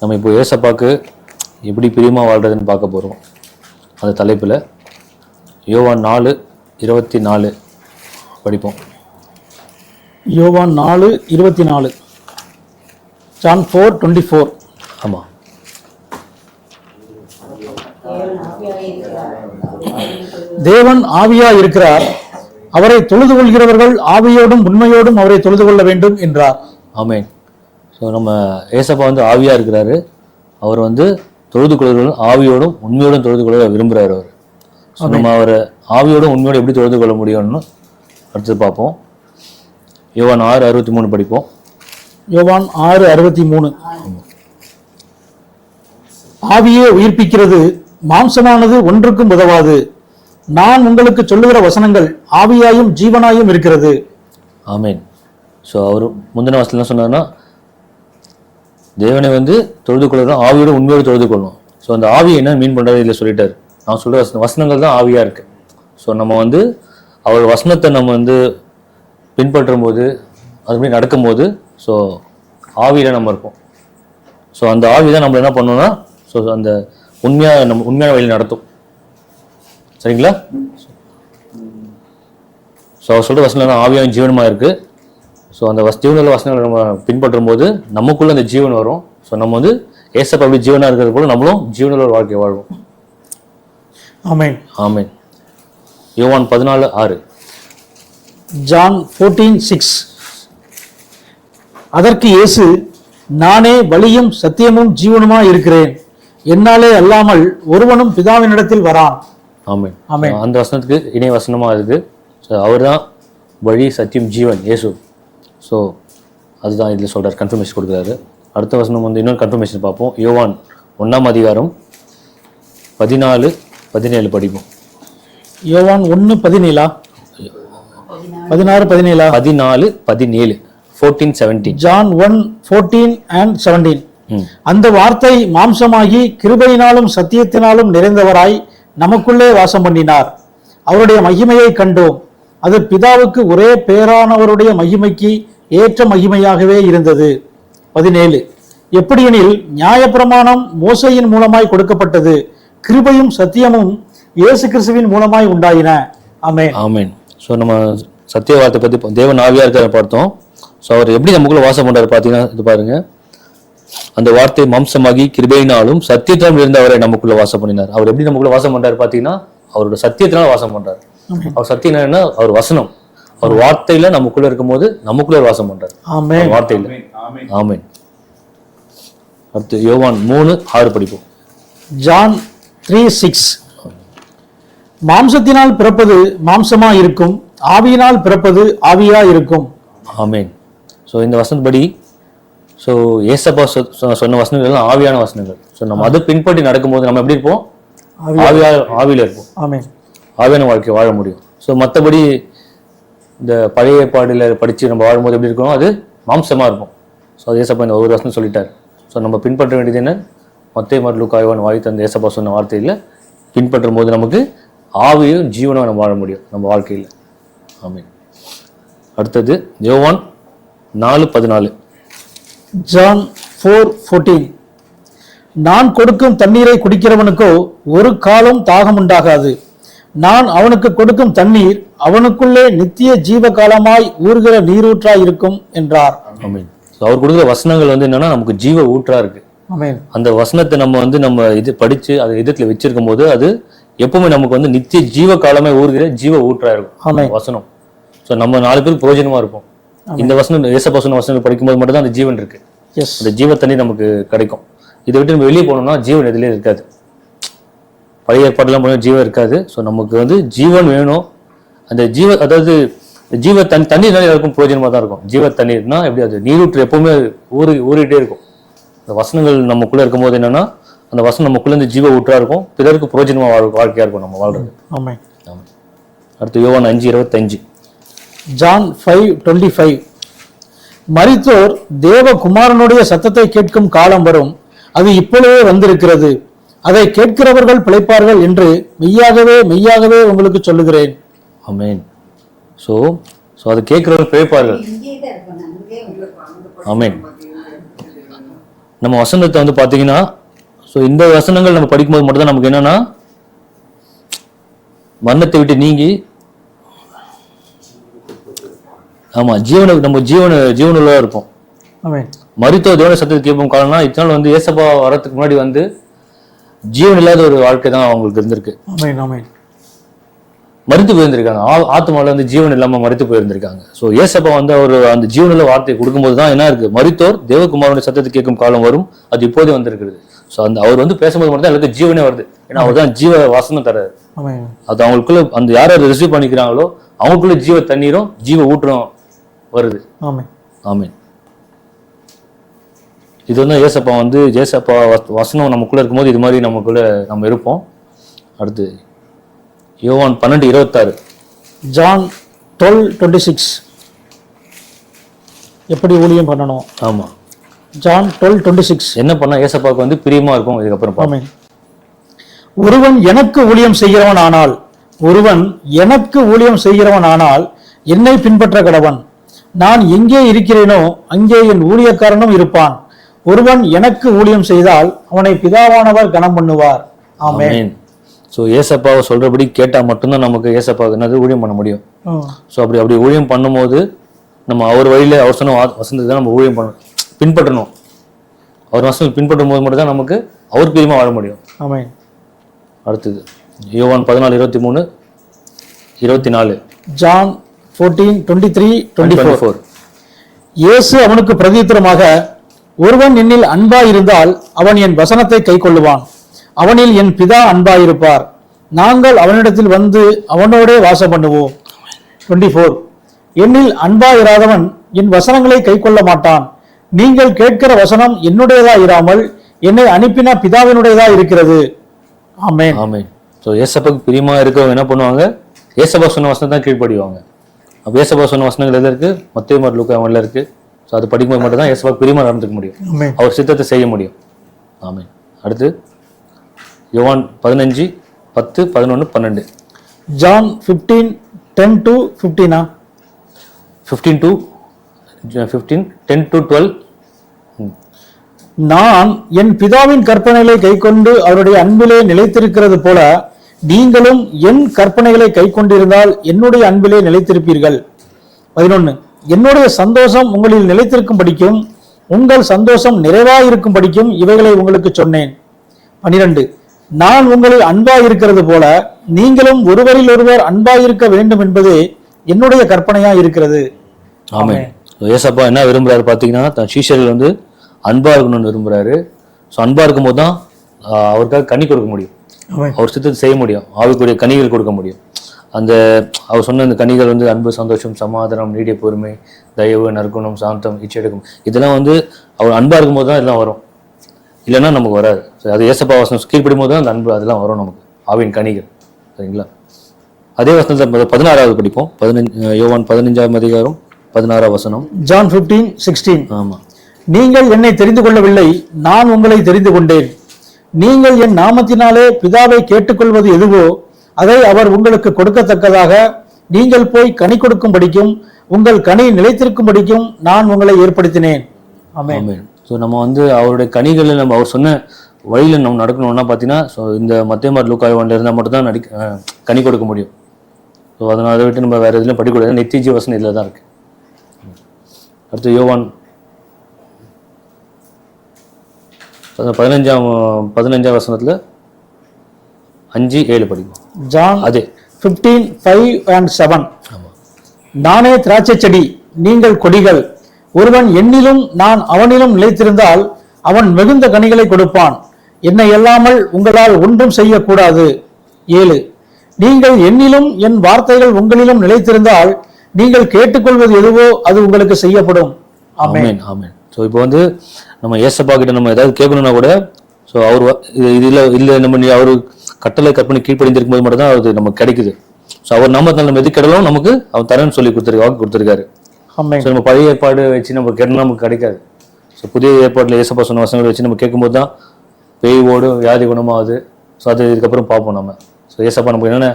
நம்ம இப்போ ஏசப்பாக்கு எப்படி பிரியமாக வாழ்றதுன்னு பார்க்க போகிறோம் அந்த தலைப்பில் யோவான் நாலு இருபத்தி நாலு படிப்போம். யோவான் நாலு இருபத்தி நாலு. John four twenty four. ஆமாம் தேவன் ஆவியா இருக்கிறார். அவரை தொழுது கொள்கிறவர்கள் ஆவியோடும் உண்மையோடும் அவரை தொழுது கொள்ள வேண்டும் என்றார். ஆமென். ஸோ நம்ம ஏசப்பா வந்து ஆவியாக இருக்கிறாரு. அவர் வந்து தொழுது கொள்கிறவர்கள் ஆவியோடும் உண்மையோடும் தொழுது கொள்ள விரும்புகிறார் அவர். ஸோ நம்ம அவரை ஆவியோடும் உண்மையோடும் எப்படி தொழுது கொள்ள முடியும்னு அடுத்து பார்ப்போம். யோவான் ஆறு அறுபத்தி மூணு படிப்போம். யோவான் ஆறு அறுபத்தி மூணு. ஆவியே உயிர்ப்பிக்கிறது மாம்சமானது ஒன்றுக்கும் உதவாது. நான் உங்களுக்கு சொல்லுகிற வசனங்கள் ஆவியாயும் ஜீவனாயும் இருக்கிறது. ஆமென் ஸோ அவர் முந்தின வசனம் என்ன சொன்னார்னா தேவனை வந்து தொழுது கொள்ளணும் ஆவியோட உண்மையோடு தொழுது கொள்ளணும் ஸோ அந்த ஆவி என்ன மீன் பண்ணுறது இதில் சொல்லிட்டார். நான் சொல்கிற வசன வசனங்கள் தான் ஆவியாக இருக்கு. ஸோ நம்ம வந்து அவர் வசனத்தை நம்ம வந்து பின்பற்றும் போது அதுபடி நடக்கும்போது ஸோ ஆவியில் நம்ம இருப்போம். ஸோ அந்த ஆவி தான் நம்ம என்ன பண்ணோம்னா ஸோ அந்த உண்மையாக நம்ம உண்மையான வழியில் நடத்தும். சரிங்களா? ஸோ அவர் சொல்கிற வசனம் தான் ஆவியான ஜீவனமாக இருக்குது ஸோ அந்த வஸ் ஜீவனில் வசனங்களை நம்ம பின்பற்றும் போது நமக்குள்ள அந்த ஜீவன் வரும். ஸோ நம்ம வந்து ஏசப்ப அப்படி ஜீவனாக இருக்கிறது போல நம்மளும் ஜீவனில் ஒரு வாழ்க்கை வாழ்வோம். ஆமென். ஆமென். யோவான் பதினாலு ஆறு. John fourteen six. அதற்கு இயேசு நானே வழியும் சத்தியமும் ஜீவனுமா இருக்கிறேன். என்னாலே அல்லாமல் ஒருவனும் பிதாவினிடத்தில் வரான். ஆமென். ஆமென். அந்த வசனத்துக்கு இணை வசனமாக இருக்குது. ஸோ அவர் தான் வழி சத்தியம் ஜீவன் இயேசு. ஸோ அதுதான் இதில் சொல்கிறார் கன்ஃபர்மேஷன் கொடுக்குறாரு. அடுத்த வசனம் வந்து இன்னொரு கன்ஃபர்மேஷன் பார்ப்போம். யோவான் ஒன்றாம் அதிகாரம் பதினாலு பதினேழு படிப்போம். யோவான் ஒன்று பதினேழா? பதினாறு பதினேழா? பதினாலு பதினேழு fourteen seventeen John one fourteen and seventeen அந்த வார்த்தை மாம்சமாகி கிருபையினாலும் சத்தியத்தினாலும் நிறைந்தவராய் நமக்குள்ளே வாசம் பண்ணினார். அவருடைய மகிமையை கண்டோம். அது பிதாவுக்கு ஒரே பேரானவருடைய மகிமைக்கு ஏற்ற மகிமையாகவே இருந்தது. பதினேழு. எப்படியெனில் நியாயப்பிரமாணம் மோசையின் மூலமாய் கொடுக்கப்பட்டது. கிருபையும் சத்தியமும் இயேசு கிறிஸ்துவின் மூலமாய் உண்டாயின. ஆமென். ஆமென். ஸோ நம்ம சத்திய வார்த்தை பற்றி பா- தேவன் ஆவியாக இருக்கிற பார்த்தோம். ஸோ அவர் எப்படி நமக்குள்ள வாசம் பண்றாரு பார்த்தீங்கன்னா இது பாருங்க. அந்த வார்த்தை மாம்சமாகி கிருபையினாலும் சத்தியத்திலும் இருந்த அவரை நமக்குள்ள வாசம் பண்ணினார். அவர் எப்படி நமக்குள்ள வாசம் பண்றாரு பார்த்தீங்கன்னா அவரோட சத்தியத்தினால வாசம் பண்றாரு. அவர் சத்தியம் என்னன்னா அவர் வசனம். அவர் வார்த்தையில நமக்குள்ள இருக்கும்போது நமக்குள்ள வாசம் பண்றாரு. ஆமென். வார்த்தையில. ஆமென். அடுத்து யோவான் மூணு ஆறு படிப்போம். John three six. மாம்சத்தினால் பிறப்பது மாம்சமா இருக்கும். ஆவியினால் பிறப்பது ஆவியா இருக்கும். ஆமென். ஸோ இந்த வசனப்படி ஸோ ஏசப்பா சொன்ன வசனங்கள் எல்லாம் ஆவியான வசனங்கள். ஸோ நம்ம அதை பின்பற்றி நடக்கும்போது நம்ம எப்படி இருப்போம்? ஆவியா ஆவியில இருப்போம். ஆமென். ஆவியான வாழ்க்கை வாழ முடியும். ஸோ மற்றபடி இந்த பழைய பாடியில் படித்து நம்ம வாழும்போது எப்படி இருக்கணும் அது மாம்சமாக இருக்கும். ஸோ அது ஏசப்பா இந்த ஒரு வருஷம் சொல்லிட்டார். ஸோ நம்ம பின்பற்ற வேண்டியது என்ன? மொத்தே மருளு காய்வான் வாய் தந்த ஏசப்பா சொன்ன வார்த்தையில் பின்பற்றும் போது நமக்கு ஆவியும் ஜீவனும் நம்ம வாழ முடியும் நம்ம வாழ்க்கையில். ஆமீன். அடுத்தது ஜோவான் நாலு பதினாலு. John four fourteen. நான் கொடுக்கும் தண்ணீரை குடிக்கிறவனுக்கோ ஒரு காலம் தாகம் உண்டாகாது நான் அவனுக்கு கொடுக்கும் தண்ணீர் அவனுக்குள்ளே நித்திய ஜீவ காலமாய் ஊறுகிற நீரூற்றாய் இருக்கும் என்றார். அவர் கொடுக்குற வசனங்கள் வந்து என்னன்னா நமக்கு ஜீவ ஊற்றா இருக்கு. அந்த வசனத்தை நம்ம வந்து நம்ம இது படிச்சு அதை இதயத்துல வச்சிருக்கும் போது அது எப்பவுமே நமக்கு வந்து நித்திய ஜீவ காலமே ஊறுகிற ஜீவ ஊற்றா இருக்கும். வசனம். ஸோ நம்ம நாலு பேருக்கு பிரயோஜனமா இருப்போம். இந்த வசனம் ஏசப்பா சொன்ன வசனங்கள் படிக்கும்போது மட்டும் தான் அந்த ஜீவன் இருக்கு. அந்த ஜீவ தண்ணி நமக்கு கிடைக்கும். இதை விட்டு நம்ம வெளியே போனோம்னா ஜீவன் எதுலேயும் இருக்காது. பழைய ஏற்பாடுலாம் போனால் ஜீவன் இருக்காது. ஸோ நமக்கு வந்து ஜீவன் வேணும். அந்த ஜீவ அதாவது ஜீவ தண்ணி தண்ணீர்னால எல்லாருக்கும் பிரயோஜனமாக தான் இருக்கும். ஜீவ தண்ணீர்னா எப்படி அது? நீரூற்று எப்பவுமே ஊறி ஊறிட்டே இருக்கும். அந்த வசனங்கள் நமக்குள்ள இருக்கும்போது என்னன்னா அந்த வசனம் நமக்குள்ள இருந்து ஜீவ ஊற்றா இருக்கும். பிறருக்கு பிரயோஜனமா வாழ் வாழ்க்கையா இருக்கும் நம்ம வாழ்றது. ஆமென் ஆமா. அடுத்து யோவான் அஞ்சு இருபத்தஞ்சு. John five twenty five. மரித்தோர் தேவகுமாரனுடைய சத்தத்தை கேட்கும் காலம் வரும். அது இப்பொழுதே வந்திருக்கிறது. அதை கேட்கிறவர்கள் பிழைப்பார்கள் என்று மெய்யாகவே மெய்யாகவே உங்களுக்கு சொல்லுகிறேன். ஆமென். ஸோ ஸோ அதை கேட்குறவங்க பிழைப்பார்கள். ஆமென். நம்ம வசனத்தை வந்து பார்த்தீங்கன்னா ஸோ இந்த வசனங்கள் நம்ம படிக்கும்போது மட்டும்தான் நமக்கு என்னன்னா மரணத்தை விட்டு நீங்கி ஆமா ஜீவன நம்ம ஜீவன ஜீவனுள்ள இருப்போம். மருத்துவ தேவன சத்தத்தை கேட்போம் காரணம்னா இத்தனை நாள் வந்து ஏசப்பா வரதுக்கு முன்னாடி வந்து ஜீவன் இல்லாத ஒரு வாழ்க்கை தான் அவங்களுக்கு இருந்திருக்கு. மறுத்து போயிருந்திருக்காங்க. ஆத்மாவுல வந்து ஜீவன் இல்லாம மறுத்து போயிருந்திருக்காங்க. ஸோ ஏசப்பா வந்து அவர் அந்த ஜீவனுள்ள வார்த்தையை கொடுக்கும்போது தான் என்ன இருக்கு? மருத்துவர் தேவகுமாரனுடைய சத்தத்தை கேட்கும் காலம் வரும். அது இப்போதே வந்திருக்கிறது. ஸோ அந்த அவர் வந்து பேசும்போது மட்டும் தான் ஜீவனே வருது. ஏன்னா அவர் தான் ஜீவ வாசனம் தராரு அது அவங்களுக்குள்ள அந்த யார் யார் ரிசீவ் பண்ணிக்கிறாங்களோ அவங்களுக்குள்ள ஜீவ தண்ணீரும் ஜீவ ஊற்றம் வருது. ஆமென். ஆமென். இது வந்து ஏசப்பா வந்து ஏசப்பா வசனம் நமக்குள்ள இருக்கும்போது இது மாதிரி நமக்குள்ள நம்ம இருப்போம். அடுத்து யோவான் பன்னெண்டு இருபத்தாறு. ஜான் டுவெல் டுவெண்ட்டி சிக்ஸ் எப்படி ஊழியம் பண்ணணும்? ஆமா. ஜான் டுவெல் டுவெண்ட்டி சிக்ஸ் என்ன பண்ணா ஏசப்பாவுக்கு வந்து பிரியமா இருக்கும் இதுக்கப்புறம். ஆமென். ஒருவன் எனக்கு ஊழியம் செய்கிறவன் ஆனால் ஒருவன் எனக்கு ஊழியம் செய்கிறவன் ஆனால் என்னை பின்பற்ற கடவன். நான் எங்கே இருக்கிறேனோ அங்கே என் ஊழியக்காரனும் இருப்பான். ஒருவன் எனக்கு ஊழியம் செய்தால் அவனை பிதாவானவர் கனம் பண்ணுவார். ஆமென். ஆமென். ஸோ ஏசப்பாவை சொல்றபடி கேட்டா மட்டும்தான் நமக்கு ஏசப்பாவுக்கு என்னது ஊழியம் பண்ண முடியும். ஸோ அப்படி அப்படி ஊழியம் பண்ணும்போது நம்ம அவர் வழியில அவர் சொன்ன வா- வசனத்தை தான் நம்ம ஊழியம் பண்ணணும். பின்பற்றணும். அவர் வசனம் பின்பற்றும் போது மட்டும் தான் நமக்கு அவர் பிரியமா வாழ முடியும். ஆமென். அடுத்தது யோவான் பதினாலு இருபத்தி மூணு இருபத்தி நாலு. John fourteen twenty three twenty four. இயேசு அவனுக்கு பிரதித்திரமாக ஒருவன் என்னில் அன்பாயிருந்தால் அவன் என் வசனத்தை கைக்கொள்ளுவான். அவனில் என் பிதா அன்பாயிருப்பார். நாங்கள் அவனிடத்தில் வந்து அவனோடே வாசம் பண்ணுவோம். டுவெண்ட்டி ஃபோர் என்னில் அன்பாயிராதவன் என் வசனங்களை கைக்கொள்ள மாட்டான். நீங்கள் கேட்கிற வசனம் என்னுடையதா இராமல் என்னை அனுப்பின பிதாவினுடையதா இருக்கிறது. ஆமே ஆமே ஸோ ஏசப்பாக்கு பிரியமா இருக்கவங்க என்ன பண்ணுவாங்க? ஏசப்பா சொன்ன வசனம் தான் கீழ்ப்படிவாங்க. அப்போ ஏசப்பா சொன்ன வசனங்கள் எது இருக்கு? மத்திய மாதிரி லுக்கு அவன்ல இருக்கு. ஸோ அது படிக்கும்போது மட்டும் தான் ஏசப்பாக்கு பிரியமா நடந்துக்க முடியும். அவர் சித்தத்தை செய்ய முடியும். ஆமென். அடுத்து யோவான் பதினஞ்சு பத்து பதினொன்று பன்னெண்டு. John fifteen ten to ஃபிஃப்டீனா fifteen to fifteen ten to twelve நான் என் பிதாவின் கற்பனைகளை கைக்கொண்டு அவருடைய அன்பிலே நிலைத்திருக்கிறது போல நீங்களும் என் கற்பனைகளை கைக்கொண்டிருந்தால் என்னுடைய அன்பிலே நிலைத்திருப்பீர்கள். பதினொன்னு. என்னுடைய சந்தோஷம் உங்களில் நிலைத்திருக்கும் படிக்கும் உங்கள் சந்தோஷம் நிறைவாயிருக்கும் படிக்கும் இவைகளை உங்களுக்கு சொன்னேன். பனிரெண்டு நான் உங்களில் அன்பாயிருக்கிறது போல நீங்களும் ஒருவரில் ஒருவர் அன்பாயிருக்க வேண்டும் என்பதே என்னுடைய கற்பனையா இருக்கிறது ஆமென். ஏசப்பா என்ன விரும்புறாரு பார்த்தீங்கன்னா தன் சீஷர்கள் வந்து அன்பா இருக்கணும்னு விரும்புறாரு. ஸோ அன்பா இருக்கும்போது தான் அவருக்காக கனி கொடுக்க முடியும். அவர் சித்தத்தை செய்ய முடியும். ஆவிக்குரிய கனிகள் கொடுக்க முடியும். அந்த அவர் சொன்ன அந்த கனிகள் வந்து அன்பு சந்தோஷம் சமாதானம் நீடிய பொறுமை தயவு நற்குணம் சாந்தம் இச்செடுக்கும் இதெல்லாம் வந்து அவர் அன்பா இருக்கும்போது தான் இதெல்லாம் வரும். இல்லைன்னா நமக்கு வராது. அது ஏசப்பா வசனம் கீழ்ப்படும் போது தான் அந்த அன்பு அதெல்லாம் வரும் நமக்கு. ஆவின் கனிகள். சரிங்களா? அதே வசனத்தை பதினாறாவது படிப்போம். பதினஞ்சு யோவான் பதினஞ்சாம் அதிகாரம் பதினாறாம் வசனம். ஜான் பிப்டீன் சிக்ஸ்டீன் ஆமா. நீங்கள் என்னை தெரிந்து கொள்ளவில்லை நான் உங்களை தெரிந்து கொண்டேன். நீங்கள் என் நாமத்தினாலே பிதாவை கேட்டுக்கொள்வது எதுவோ அதை அவர் உங்களுக்கு கொடுக்கத்தக்கதாக நீங்கள் போய் கனி கொடுக்கும்படிக்கும் உங்கள் கனி நிலைத்திருக்கும்படிக்கும் நான் உங்களை ஏற்படுத்தினேன். ஆமென். ஸோ நம்ம வந்து அவருடைய கனிகளில் நம்ம அவர் சொன்ன வழியில் நம்ம நடக்கணும்னா பார்த்தீங்கன்னா ஸோ இந்த மத்திய மாதிரி லூக்காய் ஒன்றில் இருந்தால் மட்டும்தான் நடி கனி கொடுக்க முடியும். ஸோ அதனால் அதை விட்டு நம்ம வேறு எதுலையும் படிக்கக்கூடாது நித்திய ஜீவசனம் இதில் தான் இருக்குது அடுத்து யோவான். பதினஞ்சாம் பதினஞ்சாம் வசனத்தில் அஞ்சு ஏழு படிக்கும் ஜான் அதே. பிப்டீன் ஃபைவ் அண்ட் செவன் நானே திராட்சை செடி நீங்கள் கொடிகள். ஒருவன் என்னிலும் நான் அவனிலும் நிலைத்திருந்தால் அவன் மிகுந்த கனிகளை கொடுப்பான். என்னை அல்லாமல் உங்களால் ஒன்றும் செய்யக்கூடாது. ஏழு. நீங்கள் என்னிலும் என் வார்த்தைகள் உங்களிலும் நிலைத்திருந்தால் நீங்கள் கேட்டுக்கொள்வது எதுவோ அது உங்களுக்கு செய்யப்படும். ஆமென். ஆமென் ஆமென். ஸோ இப்போ வந்து நம்ம ஏசப்பா கிட்ட நம்ம ஏதாவது கேட்கணும்னா கூட ஸோ அவர் இது இது இல்லை நம்ம நீ அவர் கட்டளை கற்பனை கீழ்ப்படிந்திருக்கும் போது மட்டும் தான் அது நமக்கு கிடைக்குது. ஸோ அவர் நாமத்தில் நம்ம எது கிடலும் நமக்கு அவர் தரேன்னு சொல்லி கொடுத்துரு வாக்கு கொடுத்துருக்காரு. ஸோ நம்ம பழைய ஏற்பாடு வச்சு நம்ம கேட்டோம்னா நமக்கு கிடைக்காது. ஸோ புதிய ஏற்பாட்டில் ஏசப்பா சொன்ன வசனங்களை வச்சு நம்ம கேட்கும்போது தான் பேய் ஓடும் வியாதி குணமாகுது. ஸோ அது இதுக்கப்புறம் பார்ப்போம் நம்ம ஸோ ஏசப்பா நமக்கு என்னென்ன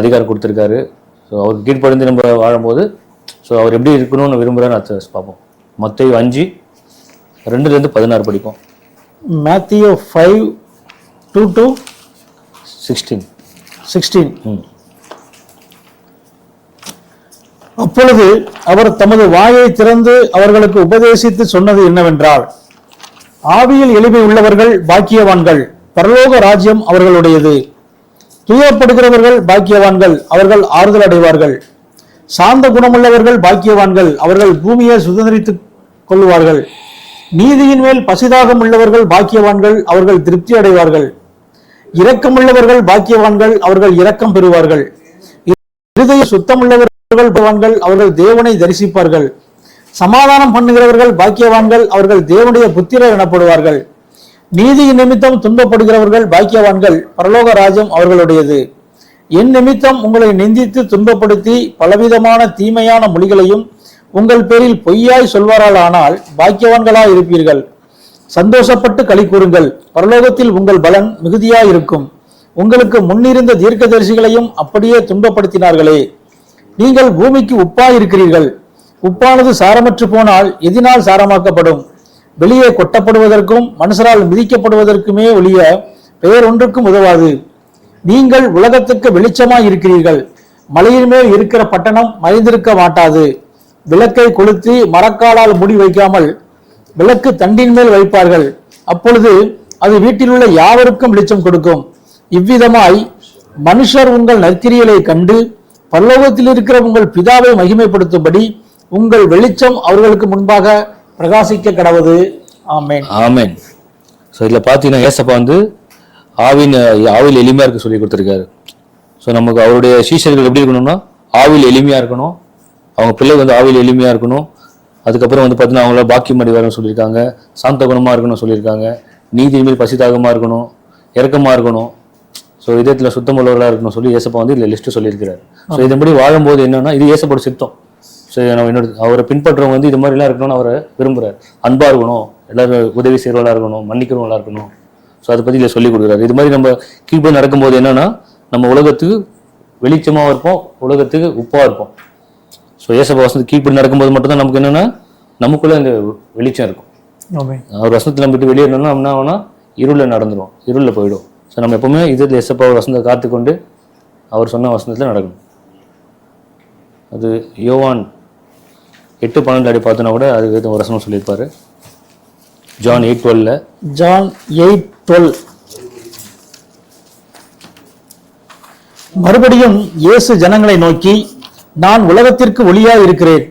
அதிகாரம் கொடுத்துருக்காரு. ஸோ அவருக்கு கீழ்ப்படிந்து நம்ம வாழும்போது ஸோ அவர் எப்படி இருக்கணும்னு விரும்புகிறான்னு பார்ப்போம். மொத்தம் அஞ்சு ரெண்டுலேருந்து பதினாறு படிப்போம். Matthew five two to sixteen sixteen அப்பொழுது அவர் தமது வாயை திறந்து அவர்களுக்கு உபதேசித்து சொன்னது என்னவென்றால் ஆவியில் எளிமை உள்ளவர்கள் பாக்கியவான்கள் பரலோக ராஜ்யம் அவர்களுடையது. துயரப்படுகிறவர்கள் பாக்கியவான்கள் அவர்கள் ஆறுதல் அடைவார்கள். சாந்த குணமுள்ளவர்கள் பாக்கியவான்கள் அவர்கள் பூமியை சுதந்திரித்துக் கொள்வார்கள் நீதியின் மேல் பசிதாகம் உள்ளவர்கள் பாக்கியவான்கள் அவர்கள் திருப்தி அடைவார்கள். இரக்கமுள்ளவர்கள் பாக்கியவான்கள் அவர்கள் இரக்கம் பெறுவார்கள். இருதய சுத்தமுள்ளவர்கள் பாக்கியவான்கள் அவர்கள் தேவனை தரிசிப்பார்கள். சமாதானம் பண்ணுகிறவர்கள் பாக்கியவான்கள் அவர்கள் தேவனுடைய புத்திரர் எனப்படுவார்கள். நீதியின் நிமித்தம் துன்பப்படுகிறவர்கள் பாக்கியவான்கள் பரலோக ராஜ்யம் அவர்களுடையது. என் நிமித்தம் உங்களை நிந்தித்து துன்பப்படுத்தி பலவிதமான தீமையான மொழிகளையும் உங்கள் பேரில் பொய்யாய் சொல்வாரானால் பாக்கியவான்களாய் இருப்பீர்கள். சந்தோஷப்பட்டு களி கூறுங்கள். பரலோகத்தில் உங்கள் பலன் மிகுதியாய் இருக்கும் உங்களுக்கு முன்னிருந்த தீர்க்கதரிசிகளையும் அப்படியே துன்பப்படுத்தினார்களே. நீங்கள் பூமிக்கு உப்பாய் இருக்கிறீர்கள் உப்பானது சாரமற்று போனால் எதினால் சாரமாக்கப்படும். வெளியே கொட்டப்படுவதற்கும் மனுஷரால் மிதிக்கப்படுவதற்குமே ஒழிய பெயர் ஒன்றுக்கும் உதவாது. நீங்கள் உலகத்துக்கு வெளிச்சமாய் இருக்கிறீர்கள் மலையின் மேல் இருக்கிற பட்டணம் மறைந்திருக்க மாட்டாது. விளக்கை கொளுத்தி மரக்காலால் மூடி வைக்காமல் விளக்கு தண்டின் மேல் வைப்பார்கள். அப்பொழுது அது வீட்டில் உள்ள யாவருக்கும் வெளிச்சம் கொடுக்கும். இவ்விதமாய் மனுஷர் உங்கள் நற்கிரியலை கண்டு பல்லோகத்தில் இருக்கிற உங்கள் பிதாவை மகிமைப்படுத்தும்படி உங்கள் வெளிச்சம் அவர்களுக்கு முன்பாக பிரகாசிக்க கடவுது. ஆமென். ஆமேன். ஸோ இதில் பார்த்தீங்கன்னா ஏசப்பா வந்து ஆவின் ஆவில் எளிமையாக இருக்க சொல்லி கொடுத்துருக்காரு. ஸோ நமக்கு அவருடைய சீஷர்கள் எப்படி இருக்கணும்னா ஆவில் எளிமையாக இருக்கணும் அவங்க பிள்ளை வந்து ஆவில் எளிமையாக இருக்கணும். அதுக்கப்புறம் வந்து பார்த்தீங்கன்னா அவங்கள பாக்கியம் அடி வரணும்னு சொல்லியிருக்காங்க. சாந்த குணமாக இருக்கணும்னு சொல்லியிருக்காங்க. நீதி மேல் பசிதாகமாக இருக்கணும். இறக்கமாக இருக்கணும். ஸோ இதயத்தில் சுத்தமுள்ளவர்களாக இருக்கணும் சொல்லி ஏசப்பா வந்து இதில் லிஸ்ட்டு சொல்லியிருக்கிறார். ஸோ இதன்படி வாழும்போது என்னன்னா இது ஏசப்போட சித்தம். ஸோ நம்ம என்னோட அவரை பின்பற்றுறவங்க வந்து இது மாதிரிலாம் இருக்கணும்னு அவரை விரும்புகிறார் அன்பாக இருக்கணும். எல்லாரும் உதவி செய்கிறவங்களா இருக்கணும். மன்னிக்கிறவங்களா இருக்கணும். ஸோ அதை பற்றி இதில் சொல்லி கொடுக்குறாரு. இது மாதிரி நம்ம கீழ்ப்படி நடக்கும்போது என்னன்னா நம்ம உலகத்துக்கு வெளிச்சமாக இருப்போம் உலகத்துக்கு உப்பாக இருப்போம். ஸோ ஏசப்பா வசனத்து கீழ்ப்படி நடக்கும்போது மட்டும்தான் நமக்கு என்னன்னா நமக்குள்ள அந்த வெளிச்சம் இருக்கும். அவர் வசனத்தில் நம்ம விட்டு வெளியேறணும்னா என்ன ஆகும்னா இருளில் நடந்துரும் இருளில் போயிடும். ஸோ நம்ம எப்பவுமே இதில் எசப்பா வசனத்தை காத்துக்கொண்டு அவர் சொன்ன வசனத்தில் நடக்கணும். அது யோவான் எட்டு பன்னெண்டு அடி பார்த்தோன்னா கூட அதுக்கு ஒரு வசனம் சொல்லியிருப்பாரு. ஜான் எயிட் டுவெல்ல ஜான் எயிட் டுவெல் மறுபடியும் இயேசு ஜனங்களை நோக்கி நான் உலகத்திற்கு ஒளியாய் இருக்கிறேன்.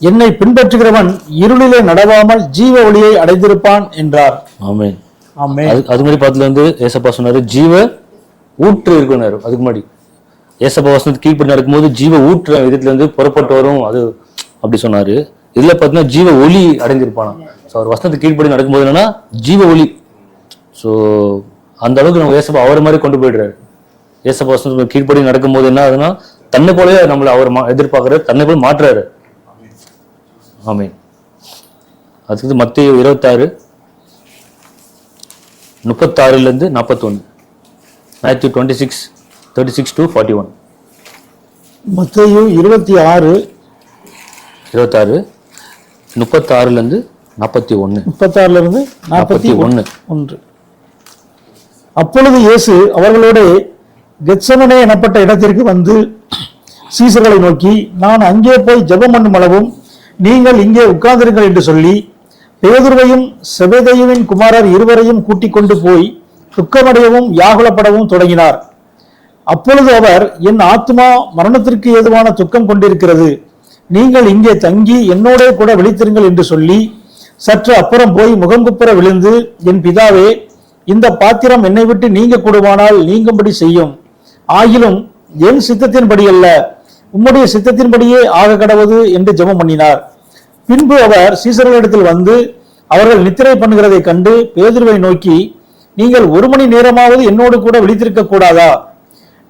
என்னை பின்பற்றுகிறவன் இருளிலே நடவாமல் ஜீவ ஒளியை அடைந்திருப்பான் என்றார். ஆமென். ஆமென். அது மாதிரி பார்த்துல வந்து ஏசப்பா சொன்னாரு ஜீவ ஊற்று இருக்குனாரு அதுக்கு முன்னாடி. ஏசப்பா வசனத்து கீழ்ப்படி நடக்கும்போது ஜீவ ஊற்று விதத்துல இருந்து புறப்பட்டு வரும் அது அப்படி சொன்னாரு. இதுல பார்த்தீங்கன்னா ஜீவ ஒளி அடைஞ்சிருப்பானா ஸோ அவர் வசனத்துக்கு கீழ்ப்படி நடக்கும்போது என்னன்னா ஜீவ ஒளி. ஸோ அந்த அளவுக்கு நம்ம ஏசப்பா அவர் மாதிரி கொண்டு போயிடுறாரு. ஏசப்பா வசனத்துக்கு கீழ்ப்படி நடக்கும்போது என்ன ஆகுதுன்னா தன்னை போலவே நம்மளை அவர் எதிர்பார்க்கறாரு தன்னை போல மாற்றுறாரு. ஆமென். அதுக்கு மத்திய இருபத்தாறு முப்பத்தாறுலேருந்து நாற்பத்தொன்று Matthew twenty six thirty six to forty one மத்தேயு இருபத்தி ஆறு இருபத்தாறு முப்பத்தாறுலேருந்து நாற்பத்தி ஒன்று முப்பத்தாறுல இருந்து நாற்பத்தி ஒன்று ஒன்று அப்பொழுது இயேசு அவர்களோட கெத்சமனே எனப்பட்ட இடத்திற்கு வந்து சீசர்களை நோக்கி நான் அங்கே போய் ஜெபம் பண்ணும் அளவும் நீங்கள் இங்கே உட்கார்ந்திருங்கள் என்று சொல்லி பேதுருவையும் செபேதையுவின் குமாரர் இருவரையும் கூட்டிக் கொண்டு போய் துக்கமடையவும் யாகுலப்படவும் தொடங்கினார். அப்பொழுது அவர் என் ஆத்மா மரணத்திற்கு ஏதுவான துக்கம் கொண்டிருக்கிறது. நீங்கள் இங்கே தங்கி என்னோட கூட விழித்திருங்கள் என்று சொல்லி சற்று அப்புறம் போய் முகங்குப்புற விழுந்து என் பிதாவே இந்த பாத்திரம் என்னை விட்டு நீங்க கூடுவானால் நீங்கும்படி செய்யும். ஆகிலும் என் சித்தத்தின்படி அல்ல? உம்முடைய சித்தத்தின்படியே ஆக கடவுது என்று ஜெபம் பண்ணினார். பின்பு அவர் சீசர்களிடத்தில் வந்து அவர்கள் நித்திரை பண்ணுகிறதை கண்டு பேதுருவை நோக்கி நீங்கள் ஒரு மணி நேரமாவது என்னோடு கூட விழித்திருக்க கூடாதா?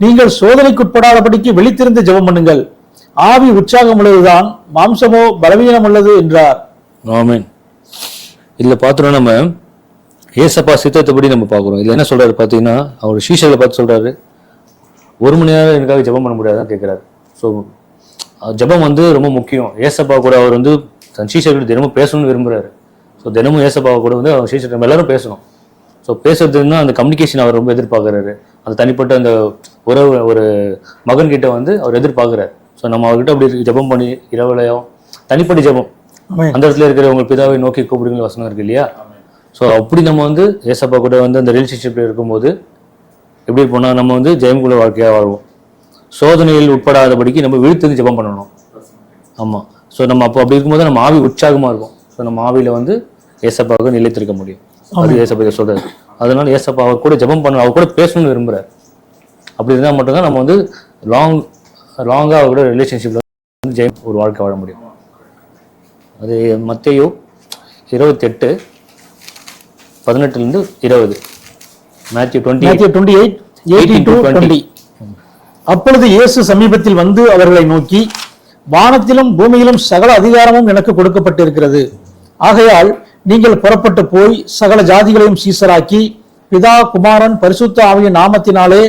நீங்கள் சோதனைக்குட்படாதபடிக்கு விழித்திருந்து ஜெபம் பண்ணுங்கள். ஆவி உற்சாகம் உள்ளதுதான் மாம்சமோ பலவீனம் உள்ளது என்றார். ஆமென். இதில் பார்த்தோன்னா நம்ம ஏசப்பா சித்தத்தைப்படி நம்ம பார்க்குறோம். இதில் என்ன சொல்றாரு பார்த்தீங்கன்னா அவர் சீஷர்களை பார்த்து சொல்றாரு. ஒரு மணி நேரம் எனக்காக ஜெபம் பண்ண முடியாதான் கேட்குறாரு. ஸோ ஜெபம் வந்து ரொம்ப முக்கியம். ஏசப்பா கூட அவர் வந்து தன் சீஷர்கள் தினமும் பேசணும்னு விரும்புறாரு. ஸோ தினமும் ஏசப்பாவை கூட வந்து அவங்க சீசர் நம்ம எல்லாரும் பேசணும். ஸோ பேசுறதுன்னா அந்த கம்யூனிகேஷன் அவர் ரொம்ப எதிர்பார்க்குறாரு. அந்த தனிப்பட்ட அந்த உறவு ஒரு மகன்கிட்ட வந்து அவர் எதிர்பார்க்குறாரு. ஸோ நம்ம அவர்கிட்ட அப்படி ஜெபம் பண்ணி இரவுலையும் தனிப்பட்ட ஜெபம். அந்த இடத்துல இருக்கிற உங்கள் பிதாவை நோக்கி கூப்பிடுங்கிற வசனம் இருக்கு இல்லையா? ஸோ அப்படி நம்ம வந்து ஏசப்பா கூட வந்து அந்த ரிலேஷன்ஷிப்பில் இருக்கும்போது எப்படி போனால் நம்ம வந்து ஜெயம்குல வாழ்க்கையாக வாழ்வோம். சோதனையில் உட்படாதபடிக்கு நம்ம விழுத்தது ஜெபம் பண்ணணும். ஆமாம் ஸோ நம்ம அப்போ அப்படி இருக்கும்போது நம்ம ஆவி உற்சாகமாக இருக்கும். ஸோ நம்ம ஆவியில் வந்து ஏசப்பாவுக்கு நிலைத்திருக்க முடியும். அது ஏசப்பா இதை சொல்றாரு. அதனால ஏசப்பா அவர் கூட ஜெபம் பண்ண அவர் கூட பேசணும்னு விரும்புகிறார் அப்படி இருந்தால் மட்டும்தான் நம்ம வந்து லாங் லாங்காக அவர் கூட ரிலேஷன்ஷிப்பில் வந்து ஜெயம் ஒரு வாழ்க்கை வாழ முடியும். அது மத்தேயு இருபத்தெட்டு பதினெட்டுலேருந்து இருபது. Matthew twenty twenty eight eighteen to twenty அப்பொழுது இயேசு சமீபத்தில் வந்து அவர்களை நோக்கி வானத்திலும் பூமியிலும் சகல அதிகாரமும் எனக்கு கொடுக்கப்பட்டிருக்கிறது. ஆகையால் நீங்கள் புறப்பட்டு போய் சகல ஜாதிகளையும் சீசராக்கி பிதா குமாரன் பரிசுத்த ஆவியின் நாமத்தினாலே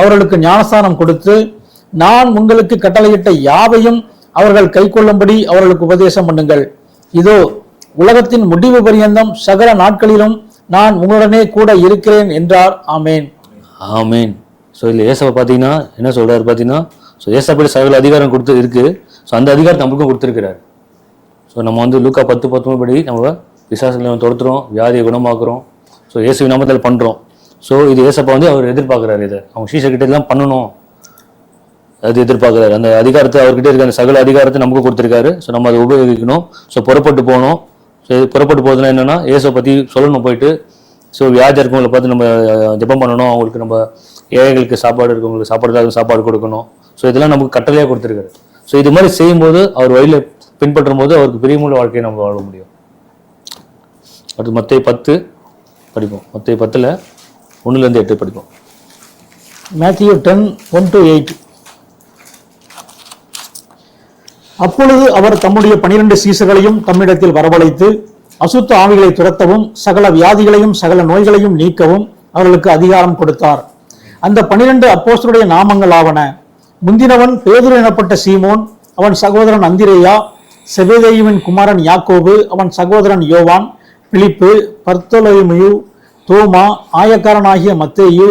அவர்களுக்கு ஞானஸ்தானம் கொடுத்து நான் உங்களுக்கு கட்டளையிட்ட யாவையும் அவர்கள் கைக்கொள்ளும்படி அவர்களுக்கு உபதேசம் பண்ணுங்கள். இதோ உலகத்தின் முடிவு பரியந்தம் சகல நாட்களிலும் நான் உங்களுடனே கூட இருக்கிறேன் என்றார். ஆமேன். ஆமேன். ஸோ இதில் ஏசப்பா பார்த்தீங்கன்னா என்ன சொல்கிறாரு பார்த்தீங்கன்னா ஸோ ஏசப்படி சகல அதிகாரம் கொடுத்து இருக்குது ஸோ அந்த அதிகாரத்தை நம்மளுக்கும் கொடுத்துருக்கிறார். ஸோ நம்ம வந்து லூக்கா பத்து பத்தொன்பது படி நம்ம விசாசங்களை தொடுத்துறோம் வியாதியை குணமாக்குறோம். ஸோ இயேசு நாமத்தில் பண்ணுறோம் ஸோ இது ஏசப்பா வந்து அவர் எதிர்பார்க்குறாரு இதை. அவங்க சீசர்கிட்ட எல்லாம் பண்ணணும். அது எதிர்பார்க்குறாரு. அந்த அதிகாரத்தை அவர்கிட்ட இருக்க அந்த சகல அதிகாரத்தை நமக்கு கொடுத்துருக்காரு. ஸோ நம்ம அதை உபயோகிக்கணும். ஸோ புறப்பட்டு போகணும். ஸோ புறப்பட்டு போகிறதுனா என்னென்னா இயேசுவை பற்றி சொல்லணும் போயிட்டு. ஸோ வியாதி இருக்கவங்களை பார்த்து நம்ம ஜெபம் பண்ணணும். அவங்களுக்கு நம்ம ஏழைகளுக்கு சாப்பாடு இருக்கவங்களுக்கு சாப்பாடு சாப்பாடு கொடுக்கணும். ஸோ இதெல்லாம் நமக்கு கட்டளையாக கொடுத்துருக்காரு. ஸோ இது மாதிரி செய்யும்போது அவர் வழியில் பின்பற்றும் போது அவருக்கு பிரியமுள்ள வாழ்க்கையை நம்ம வாழ முடியும். அடுத்து மத்திய பத்து படிப்போம். மத்திய பத்தில் ஒன்றுலேருந்து எட்டு படிப்போம். Matthew ten one to eight அப்பொழுது அவர் தம்முடைய பனிரெண்டு சீசர்களையும் தம்மிடத்தில் வரவழைத்து அசுத்த ஆவிகளை துரத்தவும் சகல வியாதிகளையும் சகல நோய்களையும் நீக்கவும் அவர்களுக்கு அதிகாரம் கொடுத்தார். அந்த பனிரெண்டு அப்போஸ்தருடைய நாமங்கள் ஆவன முந்தினவன் பேதுரு எனப்பட்ட சீமோன் அவன் சகோதரன் அந்திரேயா செவேதேயுவின் குமாரன் யாக்கோபு அவன் சகோதரன் யோவான் பிலிப்பு பர்த்தொலோமியு தோமா ஆயக்காரனாகிய மத்தேயு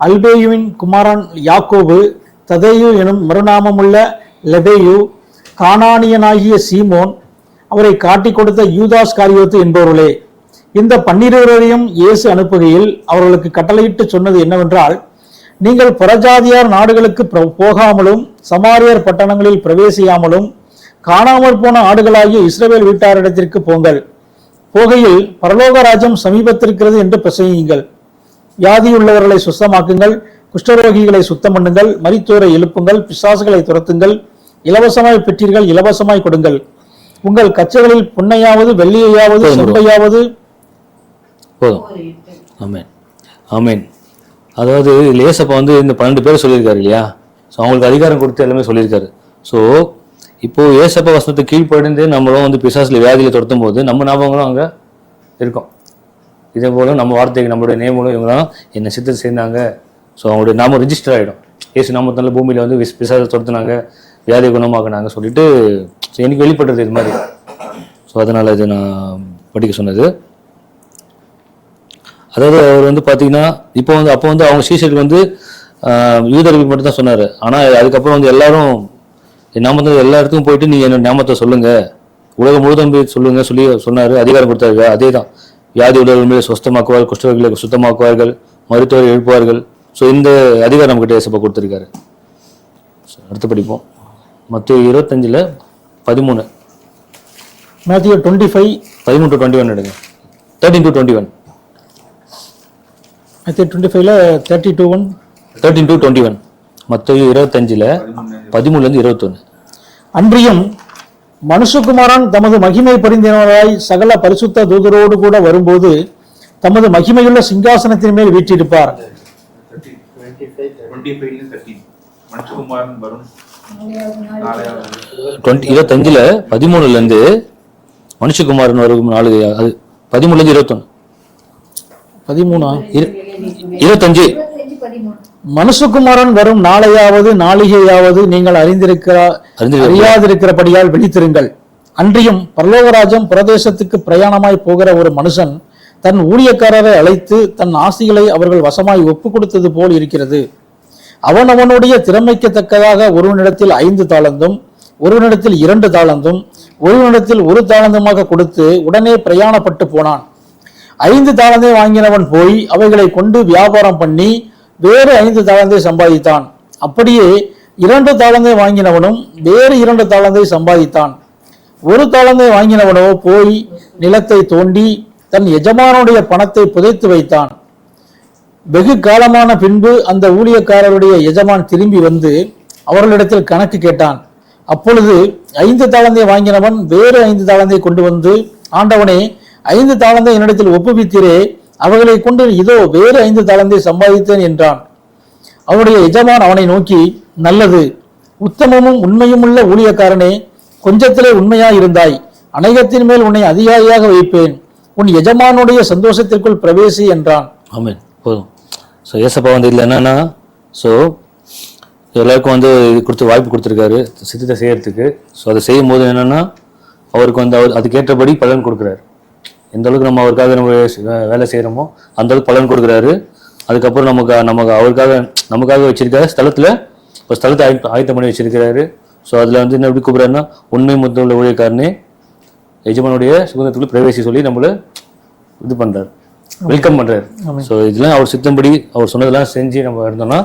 அல்பேயுவின் குமாரன் யாக்கோபு ததேயு எனும் மறுநாமமுள்ள லெபேயு கானானியனாகிய சீமோன் அவரை காட்டிக் கொடுத்த யூதாஸ் காரியோத்து என்பவர்களே. இந்த பன்னிருவரையும் இயேசு அனுப்புகையில் அவர்களுக்கு கட்டளையிட்டு சொன்னது என்னவென்றால் நீங்கள் புறஜாதியார் நாடுகளுக்கு போகாமலும் சமாரியர் பட்டணங்களில் பிரவேசியாமலும் காணாமற் போன ஆடுகளாகிய இஸ்ரவேல் வீட்டாரிடத்திற்கு போங்கள். போகையில் பரலோக ராஜ்யம் சமீபத்திருக்கிறது என்று பிரசங்கியுங்கள். வியாதியுள்ளவர்களை சுத்தமாக்குங்கள் குஷ்டரோகிகளை சுத்தம் பண்ணுங்கள் மரித்தோரை எழுப்புங்கள் பிசாசுகளை துரத்துங்கள் இலவசமாய் பெற்றீர்கள் இலவசமாய் கொடுங்கள். உங்கள் கச்சைகளில் புண்ணையாவது வெள்ளியையாவது. செம்பையாவது போதும். ஆமென். ஆமென். அதாவது லேசப்பா வந்து இந்த பன்னெண்டு பேர் சொல்லியிருக்காரு இல்லையா? ஸோ அவங்களுக்கு அதிகாரம் கொடுத்து எல்லாமே சொல்லியிருக்காரு. ஸோ இப்போது ஏசப்பா வசனத்தை கீழ்ப்படைந்து நம்மளும் வந்து பிசாசில் வியாதியில் துரத்தும் போது நம்ம ஞாபகங்களும் அங்கே இருக்கும். இதே போல் நம்ம வார்த்தைக்கு நம்மளுடைய நேமங்களும் இவங்களாம் என்ன சித்தத்தை சேர்ந்தாங்க ஸோ அவங்களுடைய நாமம் ரிஜிஸ்டர் ஆகிடும் ஏசு நாமத்தினால பூமியில் வந்து விஸ் பிசாசை துரத்துனாங்க வியாதியை குணமாக்குனாங்க சொல்லிட்டு எனக்கு வெளிப்படுறது இது மாதிரி. ஸோ அதனால் இது நான் படிக்க சொன்னது. அதாவது அவர் வந்து பார்த்தீங்கன்னா இப்போ வந்து அப்போ வந்து அவங்க சீசருக்கு வந்து ஆஹ், யூதர்களுக்கு மட்டும் தான் சொன்னார். ஆனால் அதுக்கப்புறம் வந்து எல்லாரும் நாமத்தை எல்லா இடத்துக்கும் போயிட்டு நீ என்னோட நாமத்தை சொல்லுங்க. உலகம் முழுதும் போய் சொல்லுங்க சொல்லி சொன்னார் அதிகாரம் கொடுத்தாரு அதே தான் வியாதி உடல்கள் மீது சுத்தமாக்குவார்கள் குஷ்டவர்களை சுத்தமாக்குவார்கள் மருத்துவர் எழுப்புவார்கள். ஸோ இந்த அதிகாரம் நம்மகிட்ட ஏசப்பா கொடுத்துருக்காரு. அடுத்து படிப்போம். மற்ற இருபத்தஞ்சில் பதிமூணு. மேத்யூ டுவெண்ட்டி ஃபைவ் பதிமூணு டு டுவெண்ட்டி ஒன் எடுங்க. Thirteen to twenty one Matthew twenty ஃபைவ்ல thirty two one thirteen to twenty one மற்ற இருபத்தஞ்சில் பதிமூணுலேருந்து இருபத்தொன்று அன்றியும் மனுஷகுமாரன் தமது மகிமை பரிந்தினராய் சகல பரிசுத்த தூதரோடு கூட வரும்போது தமது மகிமையுள்ள சிங்காசனத்தின் மேல் வீற்றிருப்பார். டுவெண்ட்டி ஃபைவ்ல தேர்ட்டீன் மனுஷகுமாரன் வரும் இருபத்தஞ்சில் நாலு அது பதிமூணுலேருந்து இருபத்தொன்று பதிமூணா? இரு இருபத்தஞ்சு. மனுஷகுமாரன் வரும் நாளையாவது நாளிகையாவது நீங்கள் அறிந்திருக்கிற அறிந்திருக்க- அறியாதிருக்கிறபடியால் விழித்திருங்கள். அன்றியும் பரலோகராஜம் பிரதேசத்துக்கு பிரயாணமாய் போகிற ஒரு மனுஷன் தன் ஊழியக்காரரை அழைத்து தன் ஆசிகளை அவர்கள் வசமாய் ஒப்பு கொடுத்தது போல் இருக்கிறது. அவனவனுடைய திறமைக்கு தக்கதாக ஒருவனிடத்தில் ஐந்து தாளந்தும் ஒருவனிடத்தில் இரண்டு தாளந்தும் ஒருவனிடத்தில் ஒரு தாளந்துமாக கொடுத்து உடனே பிரயாணப்பட்டு போனான். ஐந்து தாளந்தை வாங்கினவன் போய் அவைகளை கொண்டு வியாபாரம் பண்ணி வேறு ஐந்து தாளந்தை சம்பாதித்தான். அப்படியே இரண்டு தாளந்தை வாங்கினவனும் வேறு இரண்டு தாளந்தை சம்பாதித்தான். ஒரு தாளந்தை வாங்கினவனோ போய் நிலத்தை தோண்டி தன் எஜமானுடைய பணத்தை புதைத்து வைத்தான். வெகு காலமான பின்பு அந்த ஊழியக்காரருடைய எஜமான் திரும்பி வந்து அவர்களிடத்தில் கணக்கு கேட்டான். அப்பொழுது ஐந்து தாளந்தை வாங்கினவன் வேறு ஐந்து தாளந்தை கொண்டு வந்து ஆண்டவனே ஐந்து தாளந்தை என்னிடத்தில் ஒப்புவித்தீரே அவர்களை கொண்டு இதோ வேறு ஐந்து தாளந்தை சம்பாதித்தேன் என்றான். அவனுடைய எஜமான் அவனை நோக்கி நல்லது உத்தமமும் உண்மையுமுள்ள ஊழியக்காரனே கொஞ்சத்திலே உண்மையாய் இருந்தாய் அநேகத்தின் மேல் உன்னை அதிகாரியாக வைப்பேன் உன் எஜமானுடைய சந்தோஷத்திற்குள் பிரவேசி என்றான். ஆமென். போதும். ஸோ ஏசப்பா வந்து இதில் என்னன்னா ஸோ எல்லாருக்கும் வந்து இது கொடுத்து வாய்ப்பு கொடுத்துருக்காரு சித்தத்தை செய்யறதுக்கு. ஸோ அதை செய்யும் போது என்னன்னா அவருக்கு வந்து அவர் அதுக்கேற்றபடி பலன் கொடுக்குறாரு. எந்த அளவுக்கு நம்ம அவருக்காக நம்ம வேலை செய்கிறோமோ அந்த அளவுக்கு பலன் கொடுக்குறாரு. அதுக்கப்புறம் நமக்கு நமக்கு அவருக்காக நமக்காக வச்சிருக்கிற ஸ்தலத்தில் ஒரு ஸ்தலத்தை ஆயத்த ஆயத்தம் பண்ணி வச்சிருக்கிறாரு. ஸோ அதில் வந்து என்ன எப்படி கூப்பிட்றாருன்னா உண்மை முத்தமுள்ள ஊழியக்காரனே எஜமானுடைய சுதந்திரத்துக்குள்ள பிரவேசி சொல்லி நம்மள இது பண்றாரு. வெல்கம் பண்றாரு. ஸோ இதெல்லாம் அவர் சித்தம்படி அவர் சொன்னதெல்லாம் செஞ்சு நம்ம இருந்தோம்னா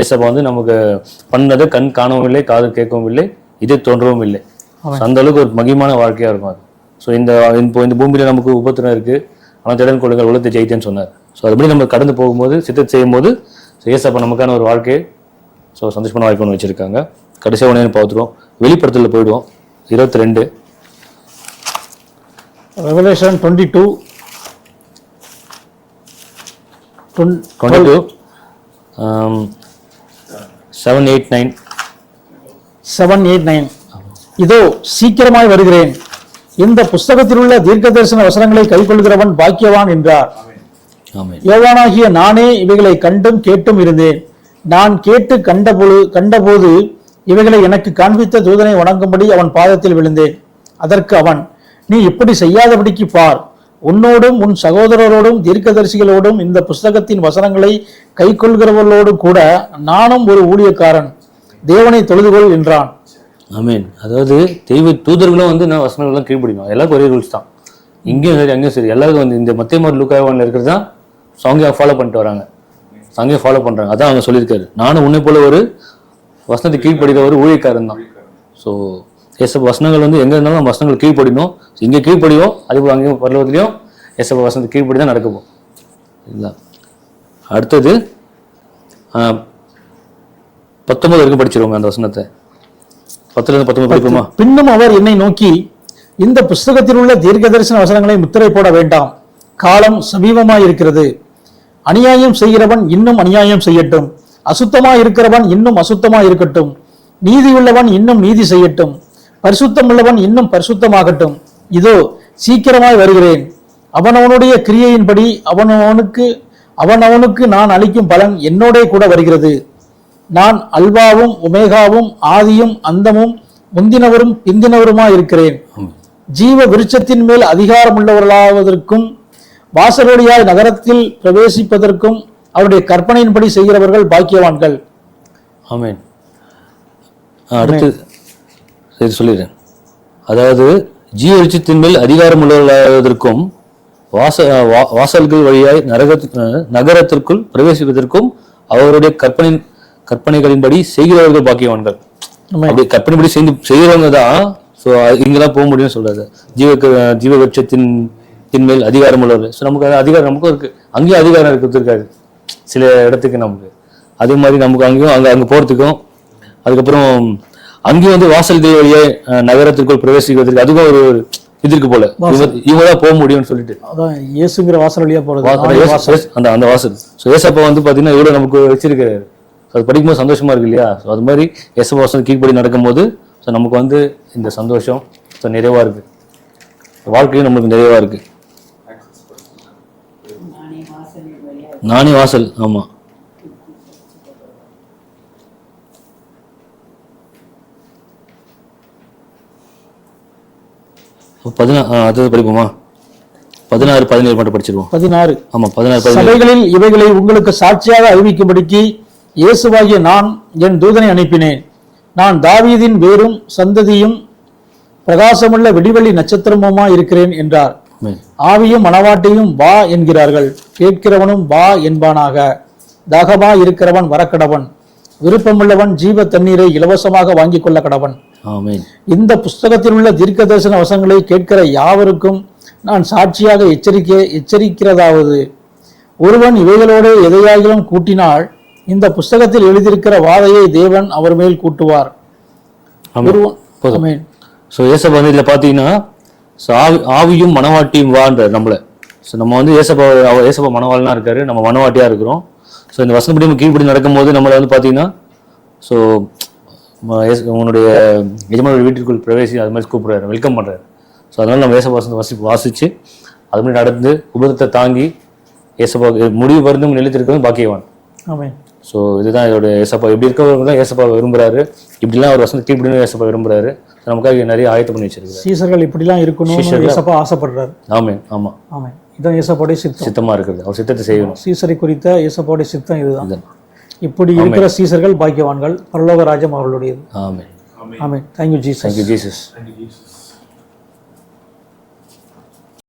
ஏசப்பா வந்து நமக்கு பண்ணதை கண் காணவும் இல்லை காது கேட்கவும் இல்லை இது தோன்றவும் இல்லை. அந்த அளவுக்கு ஒரு மகிமான வாழ்க்கையா இருக்கும் அது. ஸோ இந்த இப்போ இந்த பூமியில நமக்கு உபத்திரம் இருக்கு. ஆனால் திடன் கொள்ளுங்கள் உலகத்தை ஜெயித்தேன்னு சொன்னார். ஸோ அதுபடி நம்ம கடந்து போகும்போது சித்தத்தை செய்யும்போது so ஏசப்பா நமக்கான ஒரு வாழ்க்கையை ஸோ சந்தோஷமான வாய்ப்பு ஒன்று வச்சிருக்காங்க. கடைசியாக ஒன்று பார்த்துருவோம்? வெளிப்படத்தில் போயிடுவோம். இருபத்தி ரெண்டு revelation twenty two twenty two seven eight nine seven eight nine இதோ சீக்கிரமாய் வருகிறேன். இந்த புஸ்தகத்தில் உள்ள தீர்க்க தரிசன வசனங்களை கைக்கொள்கிறவன் பாக்கியவான் என்றார். யோவானாகிய நானே இவைகளை கண்டும் கேட்டும் இருந்தேன். நான் கேட்டு கண்டபொழு கண்டபோது இவைகளை எனக்கு காண்பித்த தூதனை வணங்கும்படி அவன் பாதத்தில் விழுந்தேன். அதற்கு அவன் நீ இப்படி செய்யாதபடிக்கு பார். உன்னோடும் உன் சகோதரரோடும் தீர்க்கதரிசிகளோடும் இந்த புஸ்தகத்தின் வசனங்களை கைக்கொள்கிறவர்களோடு கூட நானும் ஒரு ஊழியக்காரன். தேவனை தொழுதுகொள் என்றான். ஆமீன். அதாவது தெய்வ தூதர்களும் வந்து நான் வசனங்கள்லாம் கீழ்ப்படிக்கணும் எல்லாருக்கும் ஒரே ரூல்ஸ் தான். இங்கேயும் சரி அங்கேயும் சரி. எல்லாருக்கும் வந்து இந்த மத்திய மாதிரி லூக்காவானில் இருக்கிறது தான் சாங்கே ஃபாலோ பண்ணிட்டு வராங்க. சாங்கே ஃபாலோ பண்ணுறாங்க அதான் அவங்க சொல்லியிருக்காரு. நானும் உன்னை போல ஒரு வசனத்தை கீழ்ப்படுகிற ஒரு ஊழியக்காரன் தான். ஸோ ஏசப்ப வசனங்கள் வந்து எங்கே இருந்தாலும் நம்ம வசனங்கள் கீழ்ப்படினோம் இங்கே கீழ்ப்படியும் அதே போல் அங்கேயும் பரலோகத்துலையும் ஏசப்ப வசனத்தை கீழ்ப்படி தான் நடக்கும் இல்லை அடுத்தது பத்தொம்பது பத்தொன்பது வரைக்கும் படிச்சிருவோங்க அந்த வசனத்தை. பத்தொன்பது படிப்போமா பின்னும் அவர் என்னை நோக்கி இந்த புஸ்தகத்தில் உள்ள தீர்க்க தரிசன வசனங்களை முத்திரை போட வேண்டாம். காலம் சமீபமாய் இருக்கிறது. அநியாயம் செய்கிறவன் இன்னும் அநியாயம் செய்யட்டும். அசுத்தமா இருக்கிறவன் இன்னும் அசுத்தமா இருக்கட்டும். நீதி உள்ளவன் இன்னும் நீதி செய்யட்டும். பரிசுத்தம் உள்ளவன் இன்னும் பரிசுத்தமாகட்டும். இதோ சீக்கிரமாய் வருகிறேன். அவனவனுடைய கிரியையின்படி அவனவனுக்கு அவனவனுக்கு நான் அளிக்கும் பலன் என்னோடே கூட வருகிறது. நான் அல்வாவும் உமேகாவும் ஆதியும் அந்தமும் முந்தினவரும் பிந்தினவருமாய் இருக்கிறேன். ஜீவ விருட்சத்தின் மேல் அதிகாரமுள்ளவர்களாவதற்கும் வாசலோடியாய் நகரத்தில் பிரவேசிப்பதற்கும் அவருடைய கற்பனையின்படி செய்கிறவர்கள் பாக்கியவான்கள். ஆமென். அடுத்து சொல்லிடுறேன். அதாவது ஜீவ வெளிச்சத்தின் மேல் அதிகாரம் உள்ளவர்களாவதற்கும் வாச வாசல்கள் வழியாய் நரக நகரத்திற்குள் பிரவேசிப்பதற்கும் அவருடைய கற்பனை கற்பனைகளின்படி செய்கிறவர்கள் பாக்கியவான்கள். அப்படி கற்பனைப்படி செய்து செய்கிறவங்க தான் ஸோ இங்கெல்லாம் போக முடியும்னு சொல்றாரு. ஜீவ க- ஜீவ விருட்சத்தின் தின் மேல் அதிகாரம் உள்ளவர்கள். ஸோ நமக்கு அது அதிகாரம் நமக்கும் இருக்கு. அங்கேயும் அதிகாரம் இருக்கு இருக்காது சில இடத்துக்கு நமக்கு. அதே மாதிரி நமக்கு அங்கேயும் அங்க அங்க போறதுக்கும் அதுக்கப்புறம் அங்கேயும் வந்து வாசல்கள் வழியே அஹ், நகரத்திற்குள் பிரவேசிக்கிறதுக்கு அதுக்கும் ஒரு ஒரு இது இருக்கு போல. இவங்க தான் போக முடியும்னு சொல்லிட்டு. அதான் இயேசுங்கிற வாசல் வழியா போறது. வாசல் வாசல். அந்த அந்த வாசல். ஸோ ஏசப்பா வந்து பார்த்தீங்கன்னா இவ்வளோ நமக்கு வச்சிருக்காரு ஸோ அது படிக்கும்போது சந்தோஷமா இருக்கு இல்லையா? ஸோ அது மாதிரி ஏசப்பா வாசல் கீழ்ப்படி நடக்கும்போது ஸோ நமக்கு வந்து இந்த சந்தோஷம் ஸோ நிறைவா இருக்கு. வாழ்க்கையும் நமக்கு நிறைவா இருக்கு. நானே வாசல் ஆமா. பதினா அது படிப்போமா? பதினாறு பதினேழு மட்டும் படிச்சிருவோம். பதினாறு. ஆமாம் பதினாறு சபைகளில் இவைகளை உங்களுக்கு சாட்சியாக அறிவிக்கும்படிக்கு இயேசுவாகிய நான் என் தூதனை அனுப்பினேன். நான் தாவீதின் வேரும் சந்ததியும் பிரகாசமுள்ள விடிவெள்ளி நட்சத்திரமுமா இருக்கிறேன் என்றார். ஆவியும் மணவாட்டியும் வா என்கிறார்கள். கேட்கிறவனும் வா என்பானாக. தாகமா இருக்கிறவன் வரக்கடவன். விருப்பமுள்ளவன் ஜீவ தண்ணீரை இலவசமாக வாங்கிக் கொள்ள கடவன். இந்த புஸ்தகத்தில் உள்ள தீர்க்க தரிசன வசங்களை கேட்கிற யாவருக்கும் நான் சாட்சியாக எச்சரிக்கை எச்சரிக்கிறதாவது? ஒருவன் இவைகளோடு எதையாகிலும் கூட்டினால் இந்த புஸ்தகத்தில் எழுதியிருக்கிற வாதையை தேவன் அவர் மேல் கூட்டுவார். ஸோ ஏசப்பா வந்து இதில் பார்த்தீங்கன்னா ஆவியும் மனவாட்டியும் வான்றார் நம்மளை. ஸோ நம்ம வந்து ஏசப்பா அவர் ஏசப்பா மனவாளனா இருக்காரு. நம்ம மனவாட்டியாக இருக்கிறோம். ஸோ இந்த வசனப்படி நம்ம கீழ்ப்படி நடக்கும்போது நம்மளை வந்து பார்த்தீங்கன்னா ஸோ உன்னுடைய எஜமானுடைய வீட்டிற்குள் பிரவேசி அது மாதிரி கூப்பிடுறாரு. வெல்கம் பண்ணுறாரு ஸோ அதனால நம்ம ஏசப்பா வாசி வாசித்து அது மாதிரி நடந்து உபதத்தை தாங்கி ஏசப்பா முடிவு வருந்தும் நிலைத்திருக்கிறது பாக்கியவான். ஆமென். ஸோ இதுதான் இதோட ஏசப்பா. எப்படி இருக்கவங்க தான் ஏசப்பா விரும்புறாரு. இப்படிலாம் ஒரு வசனம் கீழ்ப்படினு ஏசப்பா விரும்புறாரு. நமக்காக நிறைய ஆயத்தம் பண்ணி வச்சிருக்காரு சீசர்கள் இப்படிலாம் இருக்கணும்னு ஏசப்பா ஆசைப்படுறாரு. ஆமென் ஆமா. ஆமென். இதான் ஏசப்பாவுடைய சித்தம். சித்தமா இருக்கிறது. அவர் சித்தத்தை செய்யணும். சீசரை குறித்த ஏசப்பாவுடைய சித்தம் இதுதான். இதுதான். இப்படி இருக்கிற சீசர்கள் பாக்கியவான்கள் பரலோக ராஜ்யம் அவர்களுடையது. ஆமென். ஆமென். Thank you Jesus thank you Jesus Thank you, Jesus.